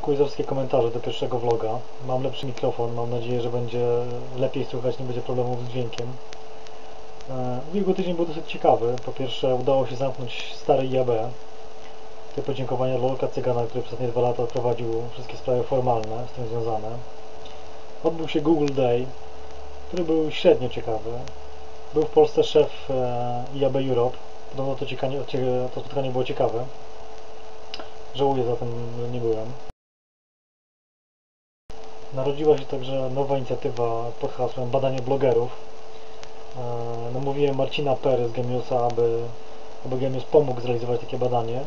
wszystkie komentarze do pierwszego vloga. Mam lepszy mikrofon, mam nadzieję, że będzie lepiej słychać, nie będzie problemów z dźwiękiem. E, Ubiegły tydzień był dosyć ciekawy. Po pierwsze udało się zamknąć stary IAB. Te podziękowania dla Olka Cygana, który przez ostatnie dwa lata prowadził wszystkie sprawy formalne z tym związane. Odbył się Google Day, który był średnio ciekawy. Był w Polsce szef e, IAB Europe. Podobno to, ciekanie, cie- to spotkanie było ciekawe. Żałuję zatem, że nie byłem. Narodziła się także nowa inicjatywa pod hasłem Badanie blogerów. E, Namówiłem Marcina Pery z Gemiusa, aby, aby Gemius pomógł zrealizować takie badanie.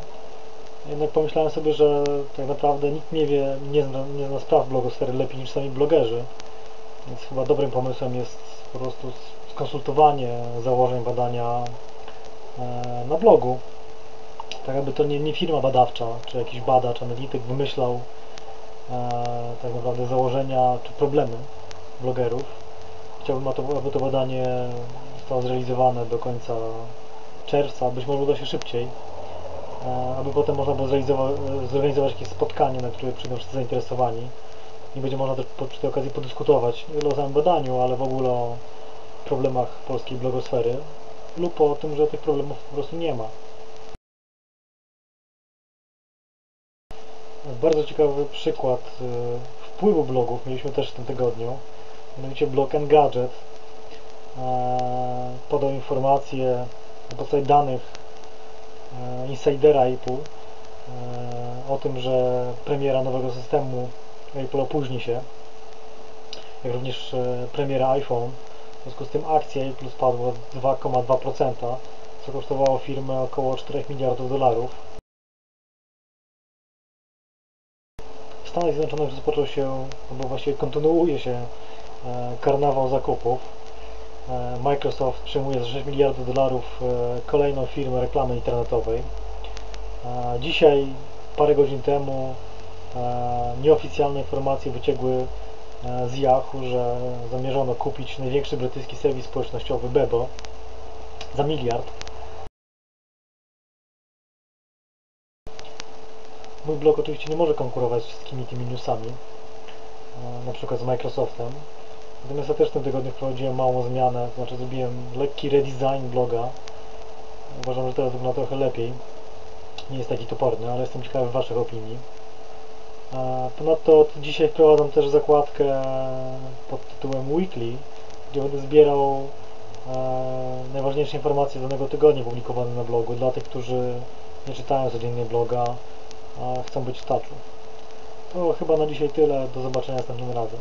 Jednak pomyślałem sobie, że tak naprawdę nikt nie wie, nie zna, nie zna spraw blogosfery lepiej niż sami blogerzy. Więc chyba dobrym pomysłem jest po prostu skonsultowanie założeń badania e, na blogu. Tak aby to nie, nie firma badawcza, czy jakiś badacz, analityk wymyślał e, tak naprawdę założenia czy problemy blogerów. Chciałbym, aby to- badanie zostało zrealizowane do końca czerwca, być może uda się szybciej, e, aby potem można było zorganizować jakieś spotkanie, na które przyjdą wszyscy zainteresowani i będzie można też przy tej okazji podyskutować nie tylko o samym badaniu, ale w ogóle o problemach polskiej blogosfery lub o tym, że tych problemów po prostu nie ma. Bardzo ciekawy przykład y, wpływu blogów mieliśmy też w tym tygodniu. Mianowicie blog Engadget e, podał informacje na podstawie danych e, insidera Apple e, o tym, że premiera nowego systemu Apple opóźni się, jak również e, premiera iPhone. W związku z tym akcja Apple spadła o 2,2%, co kosztowało firmę około 4 miliardów dolarów. Stanach Zjednoczonych rozpoczął się, albo właściwie kontynuuje się e, karnawał zakupów. E, Microsoft przyjmuje za 6 miliardów dolarów e, kolejną firmę reklamy internetowej. Dzisiaj, parę godzin temu, nieoficjalne informacje wyciekły z Yahoo, że zamierzono kupić największy brytyjski serwis społecznościowy Bebo za miliard. Mój blog oczywiście nie może konkurować z wszystkimi tymi newsami, e, na przykład z Microsoftem. Natomiast ja też w tym tygodniu wprowadziłem małą zmianę, to znaczy zrobiłem lekki redesign bloga. Uważam, że teraz wygląda trochę lepiej. Nie jest taki toporny, ale jestem ciekawy Waszych opinii. E, Ponadto od dzisiaj wprowadzam też zakładkę pod tytułem Weekly, gdzie będę zbierał e, najważniejsze informacje z danego tygodnia publikowane na blogu dla tych, którzy nie czytają codziennie bloga, chcą być w touchu. To chyba na dzisiaj tyle. Do zobaczenia następnym razem.